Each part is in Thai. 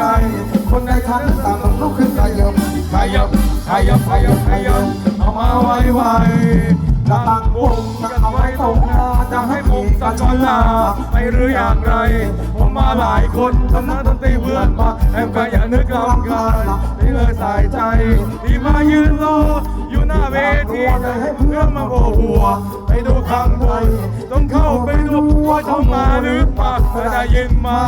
ใจคนได้ทันตามลุกขึ้นขยับขยับขยับขยับขยับเอามาไว้ไว้ตั้งวงจะเอาไว้ตรงหน้าจะให้ผมสักก่อนลาไม่หรืออย่างไร ผมมาหลายคนทำหน้าทำตีเพื่อนมาแอบก็อย่านึกลำคาญนี่เลยสายใจที่มายืนรออยู่หน้าเวทีจะให้เพื่อนมาโบหัว ไปดูข้างบนต้องเข้าไปดูว่าเขามาหรือเปล่า ถ้าได้ยินมา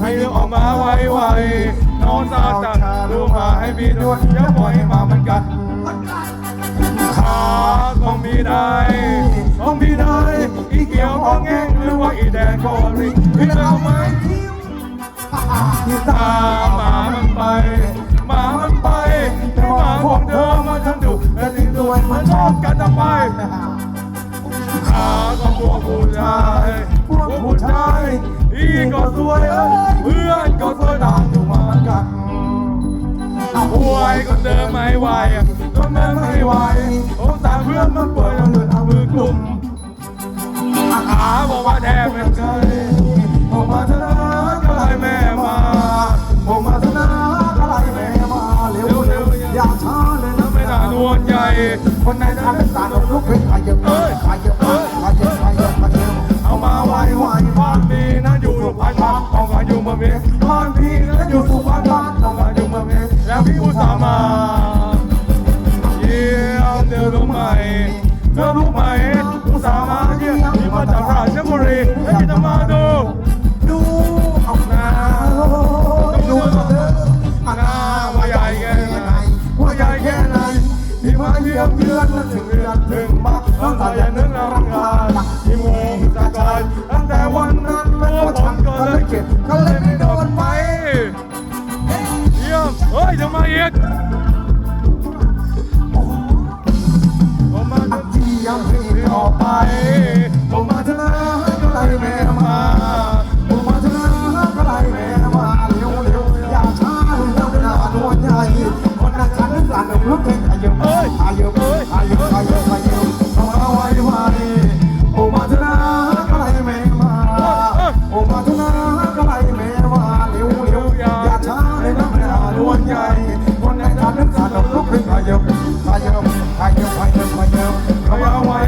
ให้เรื่องออกมาไวๆนอนตาจัดดูมาให้พี่ด้วยอย่าปล่อยมามันกัดขาของพี่ได้ของพี่ได้อีเกี่ยวของแงงหรือว่าอีแดงก็ริงพี่เอาไหมที่ตามหมามันไปหมามันไปแต่หมาของเธอมาฉันดุและทิ้งด้วมันชอบกันทำไม ขาของพวกผู้ชายพวกผู้ชายอีก็สวยเอ้ยเพื่อนก็สวยต่างอยู่มากันป่วยก็เดินไม่ไหวก็เดินไม่ไหวโอ้ตามเพื่อนมันป่วยจนเลยเอามือกลุ่มอาบอกว่าแทบไม่เคยผมมาชนะก็ไล่แม่มาผมมาชนะก็ไล่แม่มาเร็วเร็วอย่าช้าเลยนะไม่น่านวลใหญ่คนไหนทำสารลุกขึ้น นนั้นถึงเดือนถึงมาตั้งแต่ยันนึกรังคาที่มุงจากไกลตั้งแต่วันนั้นตัวผมก็เลยเก็บก็เลยไม่โดนไปเยี่ยมเฮ้ยจะมาอีก I am, I am, I am, I am, I am,